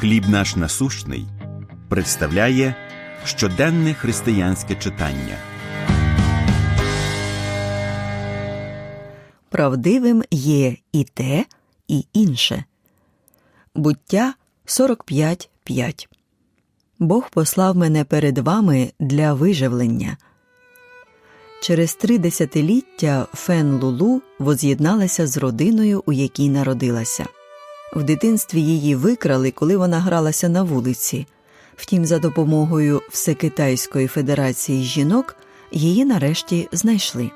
Хліб наш насущний представляє щоденне християнське читання. Правдивим є і те, і інше. Буття 45.5 Бог послав мене перед вами для виживлення. Через три десятиліття Фен Лулу воз'єдналася з родиною, у якій народилася. В дитинстві її викрали, коли вона гралася на вулиці. Втім, за допомогою Всекитайської федерації жінок її нарешті знайшли.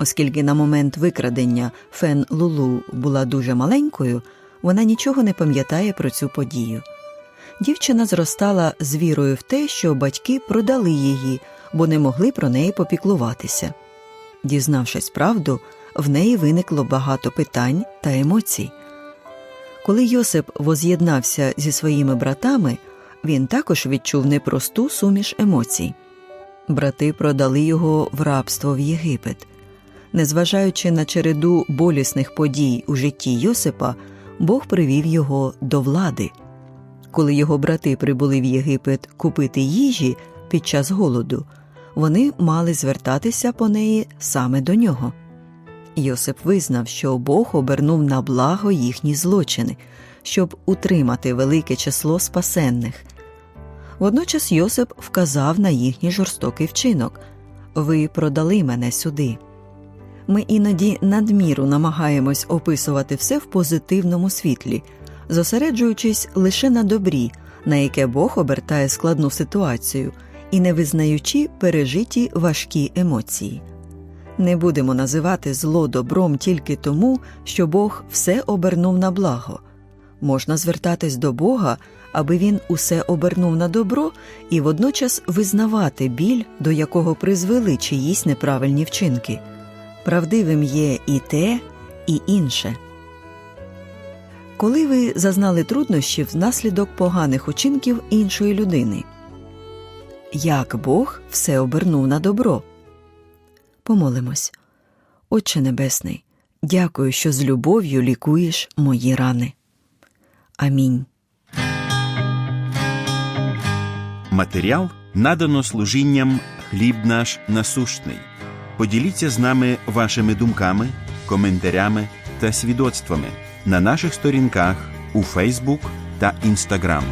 Оскільки на момент викрадення Фен Лулу була дуже маленькою, вона нічого не пам'ятає про цю подію. Дівчина зростала з вірою в те, що батьки продали її, бо не могли про неї попіклуватися. Дізнавшись правду, в неї виникло багато питань та емоцій. Коли Йосип воз'єднався зі своїми братами, він також відчув непросту суміш емоцій. Брати продали його в рабство в Єгипет. Незважаючи на череду болісних подій у житті Йосипа, Бог привів його до влади. Коли його брати прибули в Єгипет купити їжі під час голоду, вони мали звертатися по неї саме до нього. Йосип визнав, що Бог обернув на благо їхні злочини, щоб утримати велике число спасенних. Водночас Йосип вказав на їхній жорстокий вчинок ви продали мене сюди. Ми іноді надміру намагаємось описувати все в позитивному світлі, зосереджуючись лише на добрі, на яке Бог обертає складну ситуацію, і не визнаючи пережиті важкі емоції. Не будемо називати зло добром тільки тому, що Бог все обернув на благо. Можна звертатись до Бога, аби Він усе обернув на добро, і водночас визнавати біль, до якого призвели чиїсь неправильні вчинки. Правдивим є і те, і інше. Коли ви зазнали труднощів внаслідок поганих учинків іншої людини, як Бог все обернув на добро. Помолимось. Отче Небесний, дякую, що з любов'ю лікуєш мої рани. Амінь. Матеріал надано служінням Хліб наш насущний. Поділіться з нами вашими думками, коментарями та свідоцтвами на наших сторінках у Фейсбук та Інстаграм.